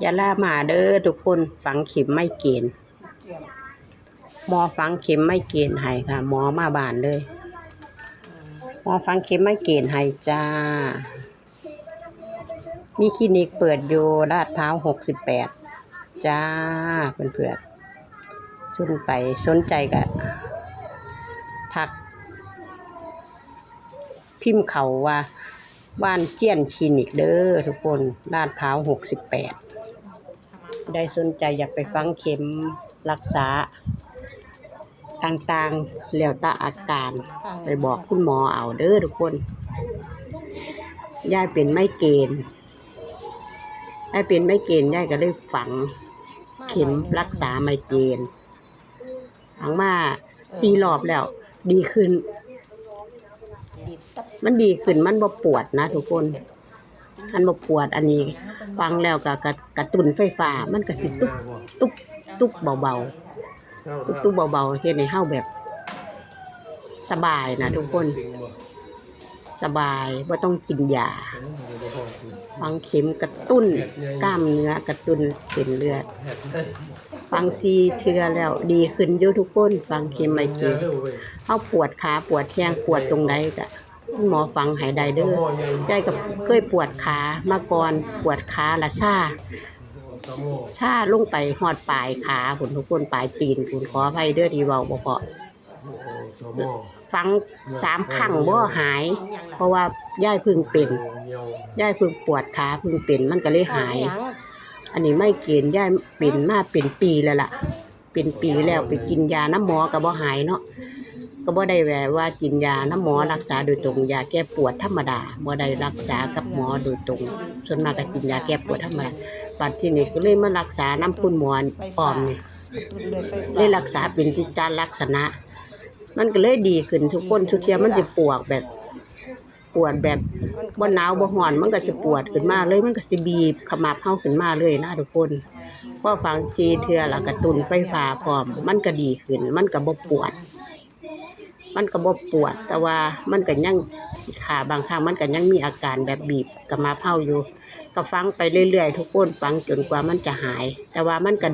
อย่าล่ามาเด้อทุกคนฝังเข็มไม่เกณฑ์หมอฝังเข็มไม่เกณฑ์ให้ค่ะ หมอมาบ้านเลยหมอฝังเข็มไม่เกณฑ์ให้จ้า มีคลินิกเปิดอยู่ลาดพร้าวหกสิบแปดจ้าเพื่อนเพื่อนๆสนไปสนใจกะทัก พิมพ์เขาว่าบ้านเจียนคลินิกเด้อทุกคนลาดพร้าวหกสิบแปด ได้สนใจอยากไปฟังเข็มรักษาต่างๆ แล้วแตาอาการ ไปบอกคุณหมอเอาเด้อทุกคนยายเป็นไม่เกณฑ์ยายเป็นไม่เกณฑ์ยายก็เลยฝัง เข็มรักษาไมเกรนฝังมาสี่รอบแล้ว ดีขึ้น มันดีขึ้นมันบ่ปวดนะทุกคน มันบ่ปวดอันนี้ฟังแล้วก็กระกระตุ้นไฟฟ้ามันก็สิตุ๊บตุ๊บตุ๊บเบาๆตุ๊บตุ๊บเบาๆเฮ็ดให้เฮาแบบ สบายนะทุกคน สบายบ่ต้องกินยาฟังเข็มกระตุ้นกล้ามเนื้อกระตุ้นเส้นเลือดฟังซีเทือแล้วดีขึ้นอยู่ทุกคนฟังเข็มไมเกรนเฮาปวดขาปวดแข้งปวดตรงใดก็ คุณหมอฟังให้ได้เด้อยายก็เคยปวดขามาก่อนปวดขาละซ่าชาลงไปหอดปลายขาผุนทุกคนปลายตีนผุนขออภัยเด้อที่เว้าบ่เพราะฟังสามครั้งบ่หาย เพราะว่าย่ายเพึ่งเป็นย่ายเพึ่งปวดขาเพึ่งเป็นมันก็เลยหาย อันนี้ไม่เกณฑ์ย่ายเป็นมาเป็นปีแล้วล่ะ เป็นปีแล้วไปกินยาน้ำหมอก็บ่หายเนาะ ก็บ่ได้แหวว่ากินยาน้ำหมอรักษาโดยตรงยาแก้ปวดธรรมดาบ่ได้รักษากับหมอโดยตรง ส่วนมากก็กินยาแก้ปวดธรรมดาปัจที่นี่ก็เลยมารักษาน้ำคุณหมอนปอมนี่เลยรักษาเป็นจิตจารลักษณะ มันก็เลยดีขึ้นทุกคนทุกเทียมันจะปวดแบบ ปวดแบบบ่หนาวบ่ร้อนมันก็สิปวดขึ้นมาเลยมันก็สิบีบขมับเฮาขึ้นมาเลยนะทุกคนพอฟังซีเทือแล้วกระตุนไฟฟ้าพร้อม มันก็ดีขึ้น มันก็บ่ปวด มันก็บ่ปวด แต่ว่ามันก็ยังขาบางครั้งมันก็ยังมีอาการแบบบีบกับมาเผาอยู่ ก็ฟังไปเรื่อยๆ ทุกคนฟังจนกว่ามันจะหาย แต่ว่ามันก็